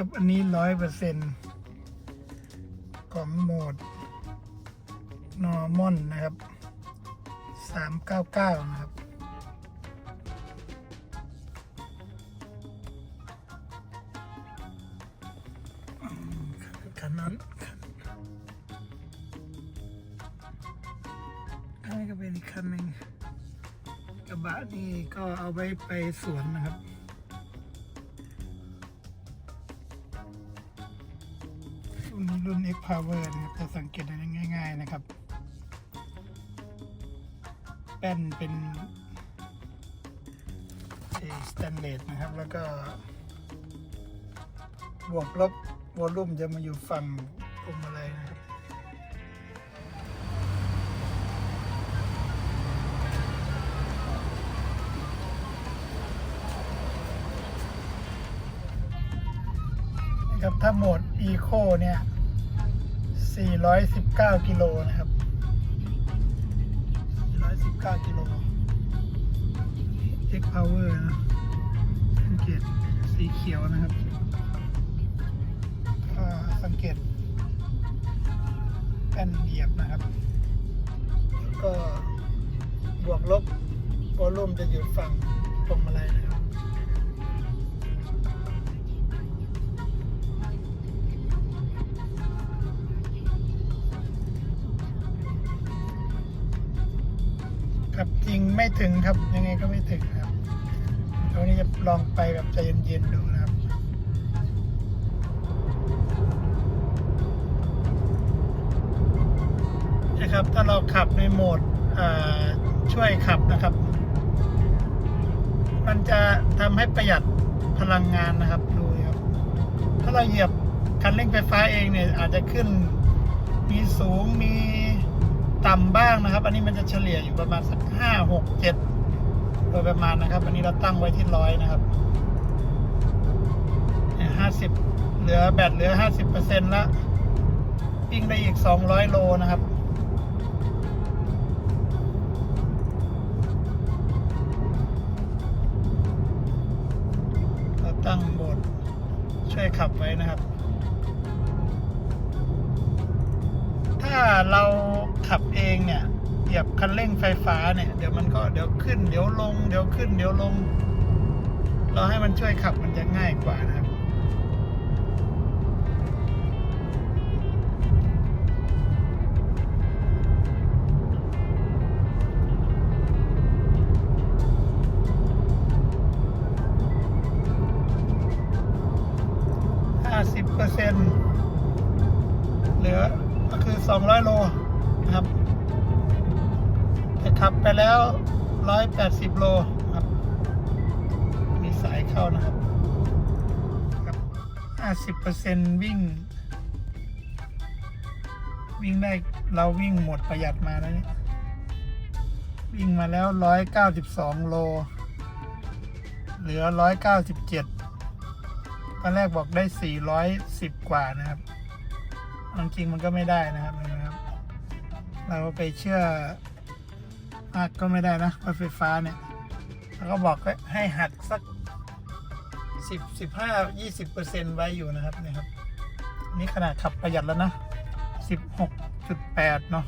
ครับ อันนี้ร้อยเปอร์เซ็นของโหมด normal นะครับสามเก้าเก้านะครับ คันนั้นคันอันนี้ก็เป็นอีกคันหนึ่งกระบะนี่ก็เอาไว้ไปสวนนะครับ รุ่นรุ่น X Power นะครับจะสังเกตได้ง่ายๆนะครับ แป้นเป็นสแตนเลสนะครับ แล้วก็บวกลบวอลลุ่มจะมาอยู่ฝั่งพวงมาลัยนะครับ นะครับ ถ้าโหมด Eco เนี่ย 419 กิโลนะครับ 419 กิโล X Power นะสังเกตสีเขียวนะครับ สังเกตแป้นเหยียบนะครับ ก็บวกลบวอลลุ่มจะอยู่ฝั่งพวงมาลัยนะครับ ครับจริงไม่ถึงครับยังไงก็ไม่ถึงครับเดี๋ยววันนี้จะลองไปแบบใจเย็นๆดูนะครับนะครับถ้าเราขับในโหมดช่วยขับนะครับ มันจะทำให้ประหยัดพลังงานนะครับดูครับ ถ้าเราเหยียบคันเร่งไฟฟ้าเองเนี่ยอาจจะขึ้นมีสูงมี ต่ำบ้างนะครับ อันนี้มันจะเฉลี่ยอยู่ประมาณสักห้าหกเจ็ดโดยประมาณนะครับ อันนี้เราตั้งไว้ที่ร้อยนะครับห้าสิบเหลือแบตเหลือห้าสิบเปอร์เซ็นต์ละวิ่งได้อีกสองร้อยโลนะครับเราตั้งโหมดช่วยขับไว้นะครับ ถ้าเรา ขับเองเนี่ยเหยียบคันเร่งไฟฟ้าเนี่ยเดี๋ยวมันก็เดี๋ยวขึ้นเดี๋ยวลง เดี๋ยวขึ้น เดี๋ยวลง เราให้มันช่วยขับมันจะง่ายกว่านะครับห้าสิบเปอร์เซ็นต์เหลือก็คือสองร้อยโล ครับจะขับไปแล้วร้อยแปดสิบโลครับ มีสายเข้านะครับห้าสิบเปอร์เซนต์วิ่ง วิ่งได้เราวิ่งหมดประหยัดมาแล้วเนี่ยวิ่งมาแล้วร้อยเก้าสิบสองโล เหลือร้อยเก้าสิบเจ็ดตอนแรกบอกได้ 410 กว่านะครับจริงมันก็ไม่ได้นะครับ เราไปเชื่อมากก็ไม่ได้นะรถไฟฟ้าเนี่ยแล้วก็บอกให้หักสักสิบสิบห้ายี่สิบเปอร์เซ็นต์ไว้อยู่นะครับนี่ครับ นี่ขนาดขับประหยัดแล้วนะสิบหกจุดแปดเนาะ